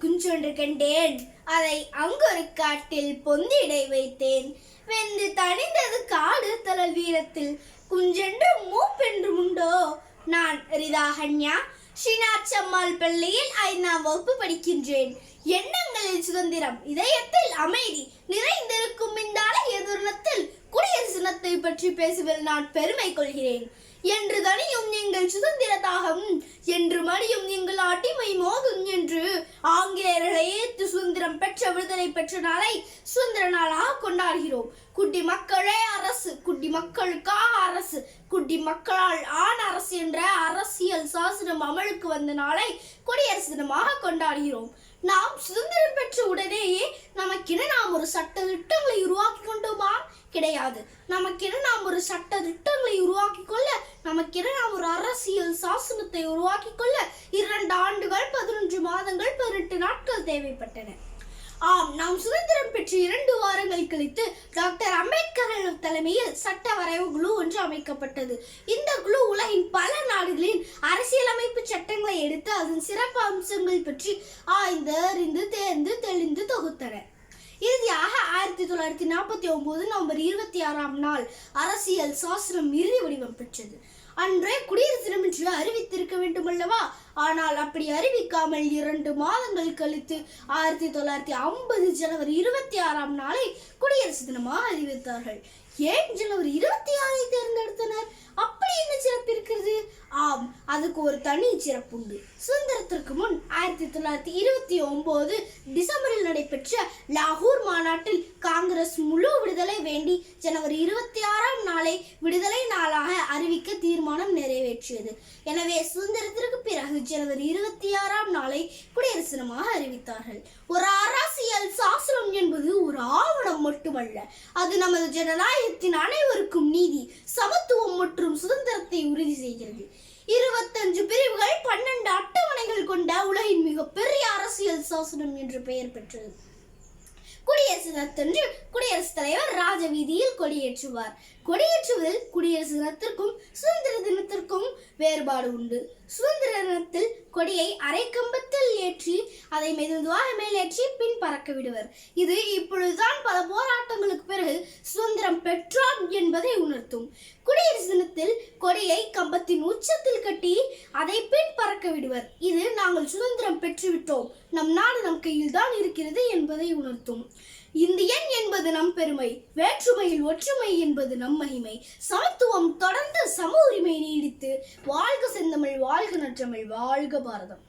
குஞ்சொன்று கண்டேன் அதை அங்கொரு காட்டில் பொந்திடை வைத்தேன். வெந்து தணிந்தது காடு தளல் வீரத்தில். குஞ்சென்று மூப்பென்று உண்டோ? நான் ரிதாகன்யா ஸ்ரீநாச்சம்மாள் பள்ளியில் ஐந்தாம் வகுப்பு படிக்கின்றேன். எண்ணங்களில் சுதந்திரம் இதயத்தில் அமைதி நிறைந்திருக்கும் இந்த அழகிய தருணத்தில் குடியரசு பற்றி பேசுவதில் நான் பெருமை கொள்கிறேன். என்று தனியும் எங்கள் சுதந்திர தாகம் என்று மடியும் எங்கள் அடிமை மோதும் என்று ஆங்கிலேயர்களை ஏற்று சுதந்திரம் பெற்ற விடுதலை பெற்ற நாளை சுதந்திர நாளாக கொண்டாடுகிறோம். குட்டி மக்களே அரசு குட்டி மக்களுக்காக அரசு குட்டி மக்களால் ஆண் அரசு என்ற அரசியல் சாசனம் அமலுக்கு வந்த நாளை குடியரசு தினமாக கொண்டாடுகிறோம். நாம் சுதந்திரம் பெற்ற உடனேயே நமக்கென நாம் ஒரு சட்ட திட்டங்களை உருவாக்கி கொண்டு கிடையாது. நமக்கென நாம் ஒரு சட்ட திட்டங்களை உருவாக்கி கொள்ள நமக்கென நாம் ஒரு அரசியல் சாசனத்தை உருவாக்கி கொள்ள இரண்டு ஆண்டுகள் பதினொன்று மாதங்கள் பதினெட்டு நாட்கள் தேவைப்பட்டன. ஆம் நாம் சுதந்திரம் பெற்று இரண்டு வாரங்கள் கழித்து டாக்டர் அம்பேத்கர் தலைமையில் சட்ட வரைவு குழு ஒன்று அமைக்கப்பட்டது. இந்த குழு உலகின் பல நாடுகளின் அரசியலமைப்பு சட்டங்களை எடுத்து அதன் சிறப்பு அம்சங்கள் பற்றி ஆய்ந்து அறிந்து தேர்ந்து தெளிந்து தொகுத்தனர் ஆயிரத்தி தொள்ளாயிரத்தி நாற்பத்தி ஒன்பது நவம்பர் இருபத்தி ஆறாம் நாள் அரசியல் சாஸ்திரம் இறுதி வடிவம் பெற்றது. அன்றே குடியரசு தினம் என்று அறிவித்திருக்க வேண்டும் அல்லவா ஆனால் அப்படி அறிவிக்காமல் இரண்டு மாதங்கள் கழித்து ஆயிரத்தி தொள்ளாயிரத்தி ஐம்பது ஜனவரி இருபத்தி ஆறாம் நாளை குடியரசு தினமாக அறிவித்தார்கள். ஏன் ஜனவரி இருபத்தி ஆறை தேர்ந்தெடுத்தனர்? அப்படி என்ன சிறப்பு இருக்கிறது? அதுக்கு ஒரு தனி சிறப்புண்டு சுதந்திரத்திற்கு முன் ஆயிரத்தி தொள்ளாயிரத்தி இருபத்தி ஒன்பது டிசம்பரில் நடைபெற்ற லாகூர் மாநாட்டில் காங்கிரஸ் முழு விடுதலை வேண்டி ஜனவரி இருபத்தி ஆறாம் நாளை விடுதலை நாளாக அறிவிக்க தீர்மானம் நிறைவேற்றியது. எனவே சுதந்திரத்திற்கு பிறகு ஜனவரி இருபத்தி ஆறாம் நாளை குடியரசு தினமாக அறிவித்தார்கள். ஒரு அரசியல் சாசனம் என்பது மட்டுமல்ல அது நமது ஜனநாயகத்தின் அனைவருக்கும் நீதி சமத்துவம் மற்றும் சுதந்திரத்தை உறுதி செய்கிறது. இருபத்தஞ்சு பிரிவுகள் பன்னெண்டு அட்டவணைகள் கொண்ட உலகின் மிகப்பெரிய அரசியல் சாசனம் என்று பெயர் பெற்றது. குடியரசு தினத்தன்று குடியரசுத் தலைவர் கொடியேற்றுவார். கொடியேற்றுவதில் குடியரசு தினத்திற்கும் சுதந்திர தினத்திற்கும் வேறுபாடு உண்டு. சுதந்திர தினத்தில் கொடியை அரை கம்பத்தில் ஏற்றி அதை மெதுவாக மேலேற்றி பின் பறக்க விடுவர். இது இப்பொழுதுதான் பல போராட்டங்களுக்கு பிறகு சுதந்திரம் பெற்றோம் என்பதை உணர்த்தும். குடியரசு தினத்தில் கொடியை கம்பத்தின் உச்சத்தில் கட்டி அதை பின் பறக்க விடுவர். இது நாங்கள் சுதந்திரம் பெற்றுவிட்டோம். நம் நாடு நம் கையில் தான் இருக்கிறது என்பதை உணர்த்தும். இந்தியன் என்பது நம் பெருமை. வேற்றுமையில் ஒற்று ஒற்றுமை என்பது நம் மகிமை சமத்துவம் தொடர்ந்து சம உரிமை நீடித்து வாழ்க செந்தமிழ் வாழ்க நற்றமிழ் வாழ்க பாரதம்.